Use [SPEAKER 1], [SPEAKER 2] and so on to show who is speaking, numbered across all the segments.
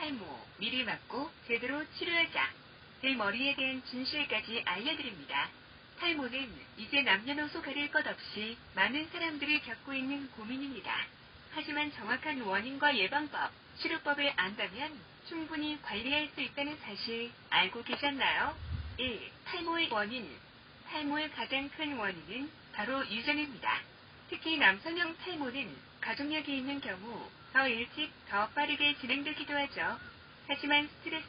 [SPEAKER 1] 탈모 미리 막고 제대로 치료하자. 대머리에 대한 진실까지 알려드립니다. 탈모는 이제 남녀노소 가릴 것 없이 많은 사람들이 겪고 있는 고민입니다. 하지만 정확한 원인과 예방법, 치료법을 안다면 충분히 관리할 수 있다는 사실 알고 계셨나요? 1. 탈모의 원인. 탈모의 가장 큰 원인은 바로 유전입니다. 특히 남성형 탈모는 가족력이 있는 경우 더 일찍 더 빠르게 진행되기도 하죠. 하지만 스트레스,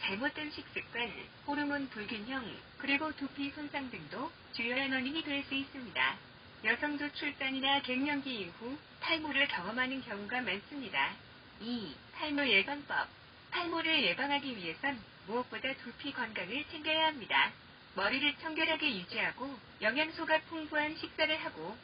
[SPEAKER 1] 잘못된 식습관, 호르몬 불균형, 그리고 두피 손상 등도 주요한 원인이 될 수 있습니다. 여성도 출산이나 갱년기 이후 탈모를 경험하는 경우가 많습니다. 2. 탈모 예방법. 탈모를 예방하기 위해선 무엇보다 두피 건강을 챙겨야 합니다. 머리를 청결하게 유지하고 영양소가 풍부한 식사를 하고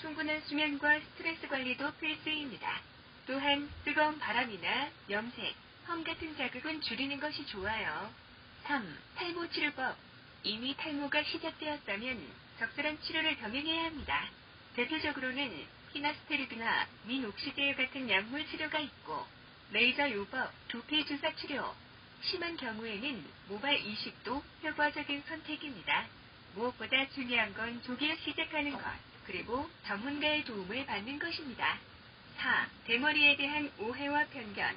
[SPEAKER 1] 충분한 수면과 스트레스 관리도 필수입니다. 또한 뜨거운 바람이나 염색, 험 같은 자극은 줄이는 것이 좋아요. 3. 탈모 치료법. 이미 탈모가 시작되었다면 적절한 치료를 병행해야 합니다. 대표적으로는 피나스테리드나 민옥시제일 같은 약물 치료가 있고 레이저 요법, 두피 주사 치료, 심한 경우에는 모발 이식도 효과적인 선택입니다. 무엇보다 중요한 건 조기에 시작하는 것, 그리고 전문가의 도움을 받는 것입니다. 4. 대머리에 대한 오해와 편견.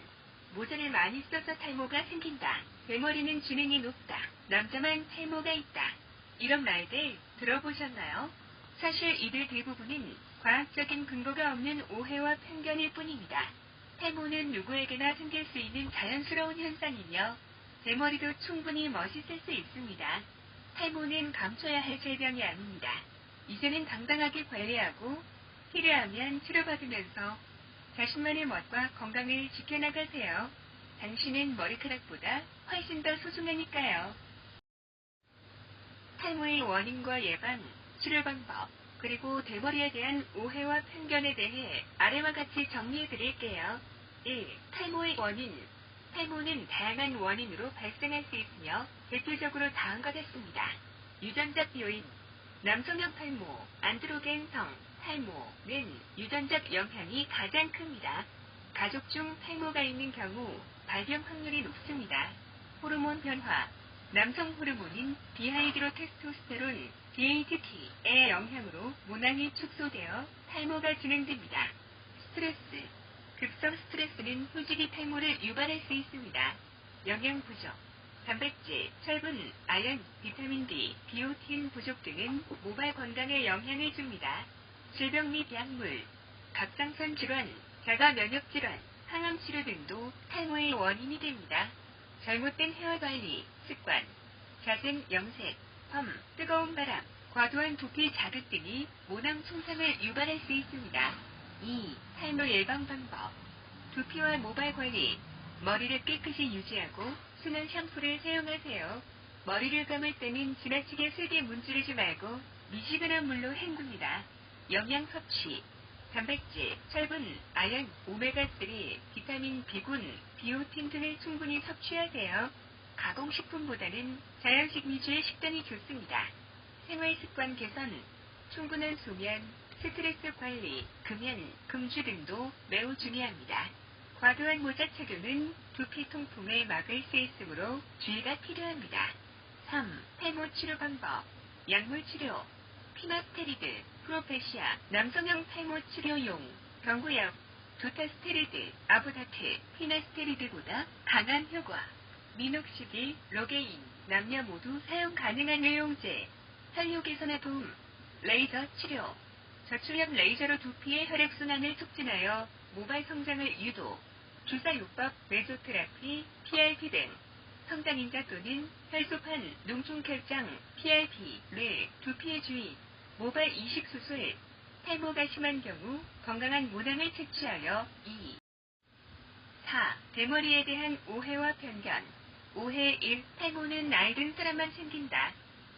[SPEAKER 1] 모자를 많이 써서 탈모가 생긴다. 대머리는 지능이 높다. 남자만 탈모가 있다. 이런 말들 들어보셨나요? 사실 이들 대부분은 과학적인 근거가 없는 오해와 편견일 뿐입니다. 탈모는 누구에게나 생길 수 있는 자연스러운 현상이며 대머리도 충분히 멋있을 수 있습니다. 탈모는 감춰야 할 질병이 아닙니다. 이제는 당당하게 관리하고 필요하면 치료받으면서 자신만의 멋과 건강을 지켜나가세요. 당신은 머리카락보다 훨씬 더 소중하니까요. 탈모의 원인과 예방, 치료 방법, 그리고 대머리에 대한 오해와 편견에 대해 아래와 같이 정리해 드릴게요. 1. 탈모의 원인. 탈모는 다양한 원인으로 발생할 수 있으며 대표적으로 다음과 같습니다. 유전적 요인, 남성형 탈모, 안드로겐성, 탈모는 유전적 영향이 가장 큽니다. 가족 중 탈모가 있는 경우 발병 확률이 높습니다. 호르몬 변화, 남성 호르몬인 디하이드로 테스토스테론, DHT의 영향으로 모낭이 축소되어 탈모가 진행됩니다. 스트레스, 급성 스트레스는 후지기 탈모를 유발할 수 있습니다. 영양 부족, 단백질, 철분, 아연, 비타민 D, 비오틴 부족 등은 모발 건강에 영향을 줍니다. 질병 및 약물, 갑상선 질환, 자가 면역 질환, 항암 치료 등도 탈모의 원인이 됩니다. 잘못된 헤어 관리, 습관, 잦은 염색, 펌, 뜨거운 바람, 과도한 두피 자극 등이 모낭 손상을 유발할 수 있습니다. 2. 탈모 예방 방법. 두피와 모발 관리. 머리를 깨끗이 유지하고 순한 샴푸를 사용하세요. 머리를 감을 때는 지나치게 세게 문지르지 말고 미지근한 물로 헹굽니다. 영양 섭취. 단백질, 철분, 아연, 오메가3, 비타민 B군, 비오틴 등을 충분히 섭취하세요. 가공식품보다는 자연식 위주의 식단이 좋습니다. 생활습관 개선, 충분한 수면, 스트레스 관리, 금연, 금주 등도 매우 중요합니다. 과도한 모자 착용은 두피 통풍에 막을 수 있으므로 주의가 필요합니다. 3. 탈모 치료 방법, 약물 치료, 피나스테리드, 프로페시아, 남성형 탈모 치료용, 경구약, 두타스테리드, 아보다트, 피나스테리드보다 강한 효과, 미녹시딜, 로게인, 남녀 모두 사용 가능한 의용제, 혈류 개선에 도움, 레이저 치료, 저출력 레이저로 두피의 혈액순환을 촉진하여 모발 성장을 유도, 주사요법, 메조테라피, PRP 등 성장인자 또는 혈소판, 농충결장, PRP, 뇌, 두피의 주의, 모발 이식 수술, 탈모가 심한 경우 건강한 모낭을 채취하여 2. 4. 대머리에 대한 오해와 편견. 오해 1. 탈모는 나이 든 사람만 생긴다.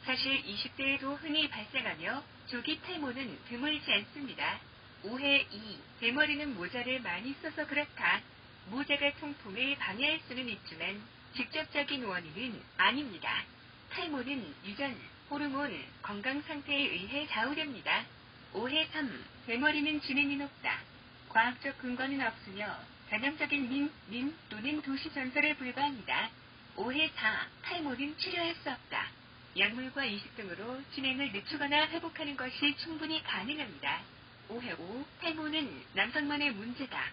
[SPEAKER 1] 사실 20대에도 흔히 발생하며 조기 탈모는 드물지 않습니다. 오해 2. 대머리는 모자를 많이 써서 그렇다. 모자가 통풍을 방해할 수는 있지만 직접적인 원인은 아닙니다. 탈모는 유전, 호르몬, 건강 상태에 의해 좌우됩니다. 오해 3. 대머리는 지능이 높다. 과학적 근거는 없으며 전형적인 민, 민 또는 도시 전설에 불과합니다. 5회 4. 탈모는 치료할 수 없다. 약물과 이식 등으로 진행을 늦추거나 회복하는 것이 충분히 가능합니다. 5회 5. 탈모는 남성만의 문제다.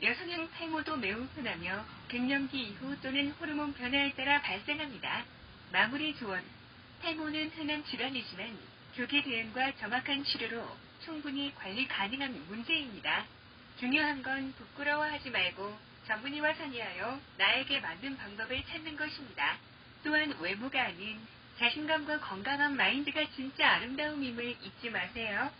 [SPEAKER 1] 여성형 탈모도 매우 흔하며 갱년기 이후 또는 호르몬 변화에 따라 발생합니다. 마무리 조언. 탈모는 흔한 질환이지만 조기 대응과 정확한 치료로 충분히 관리 가능한 문제입니다. 중요한 건 부끄러워하지 말고 전문의와 상의하여 나에게 맞는 방법을 찾는 것입니다. 또한 외모가 아닌 자신감과 건강한 마인드가 진짜 아름다움임을 잊지 마세요.